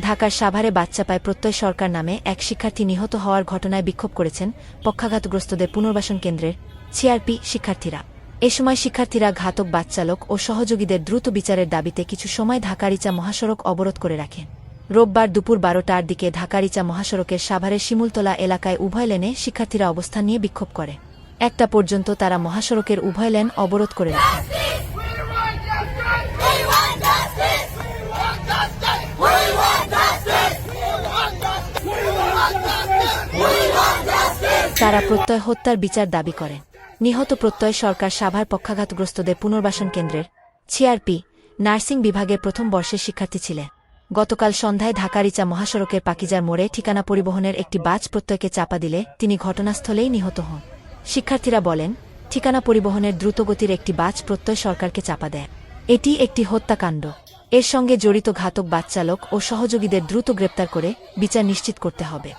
ঢাকার সাভারে বাচ্চা পায় প্রত্যয় সরকার নামে এক শিক্ষার্থী নিহত হওয়ার ঘটনায় বিক্ষোভ করেছেন পক্ষাঘাতগ্রস্তদের পুনর্বাসন কেন্দ্রের সিআরপি শিক্ষার্থীরা। এ সময় শিক্ষার্থীরা ঘাতক বাচ্চালোক ও সহযোগীদের দ্রুত বিচারের দাবিতে কিছু সময় ঢাকারিচা মহাসড়ক অবরোধ করে রাখেন রোববার দুপুর বারোটার দিকে ঢাকারিচা মহাসড়কের সাভারের শিমুলতলা এলাকায় উভয় লেনে শিক্ষার্থীরা অবস্থান নিয়ে বিক্ষোভ করে। একটা পর্যন্ত তারা মহাসড়কের উভয় লেন অবরোধ করে রাখেন তারা প্রত্যয় হত্যার বিচার দাবি করেন নিহত প্রত্যয় সরকার সাভার পক্ষাঘাতগ্রস্তদের পুনর্বাসন কেন্দ্রের সিআরপি, নার্সিং বিভাগের প্রথম বর্ষের শিক্ষার্থী ছিলেন গতকাল সন্ধ্যায় ঢাকারিচা মহাসড়কের পাকিজার মোড়ে ঠিকানা পরিবহনের একটি বাস প্রত্যয়কে চাপা দিলে তিনি ঘটনাস্থলেই নিহত হন। শিক্ষার্থীরা বলেন, ঠিকানা পরিবহনের দ্রুতগতির একটি বাস প্রত্যয় সরকারকে চাপা দেয়। এটি একটি হত্যাকাণ্ড। এর সঙ্গে জড়িত ঘাতক বাচ্চালক ও সহযোগীদের দ্রুত গ্রেপ্তার করে বিচার নিশ্চিত করতে হবে।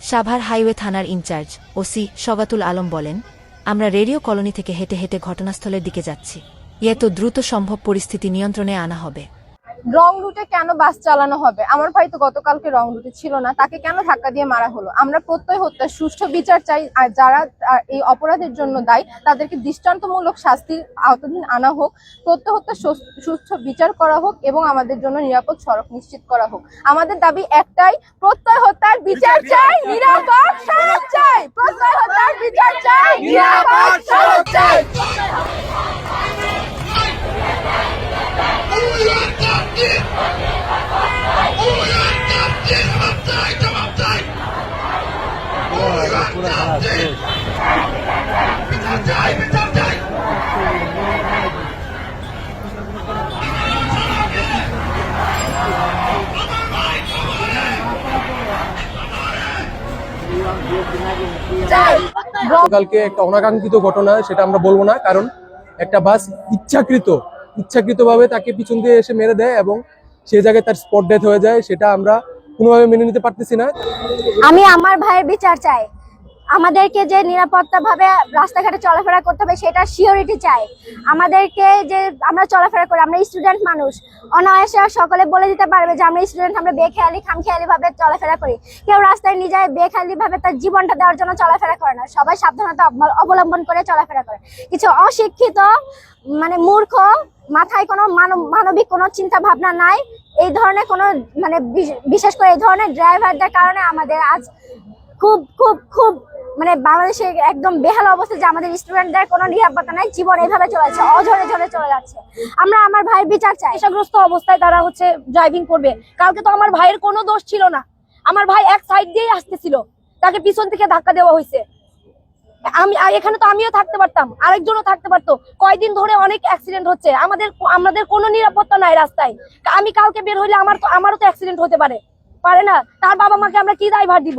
সাভার হাইওয়ে থানার ইনচার্জ ওসি সবাতুল আলম বলেন, আমরা রেডিও কলোনি থেকে হেঁটে হেঁটে ঘটনাস্থলের দিকে যাচ্ছি। এত দ্রুত সম্ভব পরিস্থিতি নিয়ন্ত্রণে আনা হবে। রং রুটে কেন বাস চালানো হবে? আমার ভাই তো গতকালকে রং রুটে ছিল না তাকে কেন ধাক্কা দিয়ে মারা হলো? আমরা প্রত্যয় হত্যা সুষ্ঠু বিচার চাই আর যারা এই অপরাধের জন্য দায়ী তাদেরকে দৃষ্টান্তমূলক শাস্তির আওতাধীন আনা হোক প্রত্যয় হত্যা সুষ্ঠু বিচার করা হোক এবং আমাদের জন্য নিরাপদ সড়ক নিশ্চিত করা হোক। আমাদের দাবি একটাই প্রত্যয় হত্যার বিচার চাই নিরাপদ সড়ক চাই। প্রত্যয় হত্যার বিচার চাই নিরাপদ সড়ক চাই। গতকালকে একটা অনাকাঙ্ক্ষিত ঘটনা সেটা আমরা বলব না কারণ একটা বাস ইচ্ছাকৃত ইচ্ছাকৃতভাবে তাকে পিছন দিয়ে এসে মেরে দেয় এবং সেই জায়গায় তার স্পট ডেথ হয়ে যায় সেটা আমরা কোনোভাবে মেনে নিতে পারতেছি না। আমি আমার ভাইয়ের বিচার চাই। আমাদেরকে যে নিরাপত্তা ভাবে রাস্তাঘাটে চলাফেরা করতে হবে, সেটা সিওরিটি চাই। আমাদেরকে যে আমরা চলাফেরা করি, আমরা স্টুডেন্ট মানুষ, অনায়াসে সকলে বলে দিতে পারবে যে আমরা স্টুডেন্ট, আমরা বেখেয়ালি খামখেয়ালি ভাবে চলাফেরা করি। কেউ রাস্তায় নিজে বেখেয়ালি ভাবে তার জীবনটা দেওয়ার জন্য চলাফেরা করে না। সবাই সাবধানতা অব- অবলম্বন করে চলাফেরা করে। কিছু অশিক্ষিত মানে মূর্খ, মাথায় কোনো মানব- মানবিক কোনো চিন্তা ভাবনা নাই, এই ধরনের কোনো মানে বিশ- বিশেষ করে এই ধরনের ড্রাইভারদের কারণে আমাদের আজ খুব খুব খুব মানে বাংলাদেশে একদম বেহাল অবস্থা যে আমাদের স্টুডেন্টদের কোনো নিরাপত্তা নাই, জীবন এভাবে চলে যাচ্ছে অঝরে ঝরে চলে যাচ্ছে। আমরা আমার ভাইয়ের বিচার চাই। নেশাগ্রস্ত অবস্থায় তারা হচ্ছে ড্রাইভিং করবে। কালকে তো আমার ভাইয়ের কোনো দোষ ছিল না। আমার ভাই এক সাইড দিয়েই আসতেছিল। তাকে পিছন থেকে ধাক্কা দেওয়া হয়েছে। আমি এখানে তো আমিও থাকতে পারতাম, আরেকজনও থাকতে পারতো। কয়দিন ধরে অনেক অ্যাক্সিডেন্ট হচ্ছে। আমাদের আমাদের কোনো নিরাপত্তা নাই রাস্তায়। আমি কালকে বের হইলে আমার তো, আমারও তো অ্যাক্সিডেন্ট হতে পারে। পারে না। তার বাবা মাকে আমরা কি দায়ভার দিব?